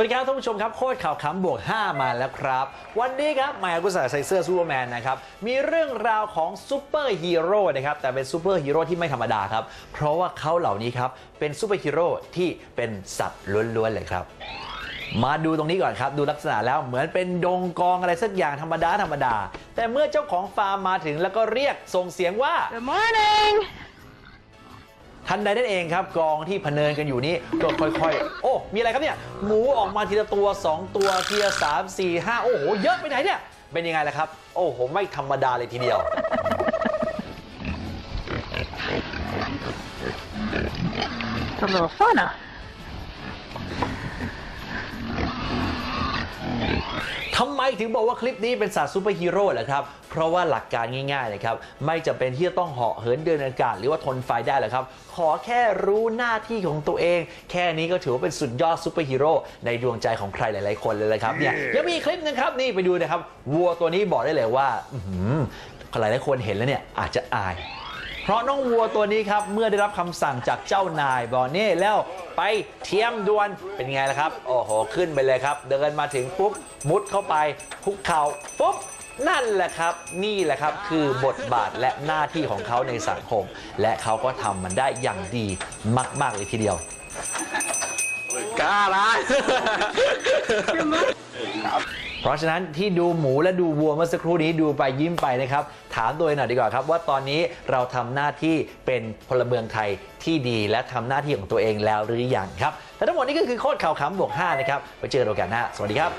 วัสดีครับท่านผู้ชมครับโคตรข่าวขำบวก 5 มาแล้วครับ วันนี้ครับหมายกุศลใส่เสื้อซูเปอร์แมนนะครับ มีเรื่องราวของซูเปอร์ฮีโร่นะครับ แต่เป็นซูเปอร์ฮีโร่ที่ไม่ธรรมดาครับ เพราะว่าเขาเหล่านี้ครับ เป็นซูเปอร์ฮีโร่ที่เป็นสัตว์ล้วนๆเลยครับมาดูตรงนี้ก่อนครับ ดูลักษณะแล้วเหมือนเป็นดงกองอะไรสักอย่างธรรมดาธรรมดา แต่เมื่อเจ้าของฟาร์มมาถึงแล้วก็เรียกส่งเสียงว่า Good morning ทันใดนั่นเองครับกองที่พเนินกันอยู่นี้ก็ค่อยๆ โอ้มีอะไรครับเนี่ยหมูออกมาทีละตัว 2 ตัวทีละสามสี่ห้าโอ้โหเยอะไปไหนเนี่ยเป็นยังไงล่ะครับ โอ้โหไม่ธรรมดาเลยทีเดียว It's a little funner. ทำไมถึงบอกว่าคลิปนี้เป็นสัตว์ซูเปอร์ฮีโร่ล่ะครับ เพราะว่าหลักการง่ายๆนะครับ ไม่จำเป็นที่จะต้องเหาะเหินเดินอากาศ หรือว่าทนไฟได้หรอกครับ ขอแค่รู้หน้าที่ของตัวเอง แค่นี้ก็ถือว่าเป็นสุดยอดซูเปอร์ฮีโร่ในดวงใจของใครหลายๆคนเลยละครับเนี่ยยังมีอีกคลิปนึงครับนี่ไปดูนะครับวัวตัวนี้บอกได้เลยว่าอื้อหือหลายๆคนเห็นแล้วเนี่ยอาจจะอาย เพราะน้องวัวตัวนี้ครับ เมื่อได้รับคำสั่งจากเจ้านายบอกนี่แล้วไปเทียมดวนเป็นไงล่ะครับ โอ้โห ขึ้นไปเลยครับ เดินมาถึงปุ๊บ มุดเข้าไปคุกเข่าปุ๊บนั่นแหละครับ นี่แหละครับ คือบทบาทและหน้าที่ของเขาในสังคม และเขาก็ทำมันได้อย่างดีมาก ๆ เลยทีเดียวกล้าละ เพราะฉะนั้นที่ดูหมูและดูวัวเมื่อสักครู่นี้ดูไปยิ้มไปนะครับ ถามตัวเองหน่อยดีกว่าครับ ว่าตอนนี้เราทำหน้าที่เป็นพลเมืองไทยที่ดีและทำหน้าที่ของตัวเองแล้วหรือยังครับแต่ทั้งหมดนี้ก็คือโคตรข่าวขำบวก5นะครับไว้เจอกันโอกาสหน้าสวัสดีครับ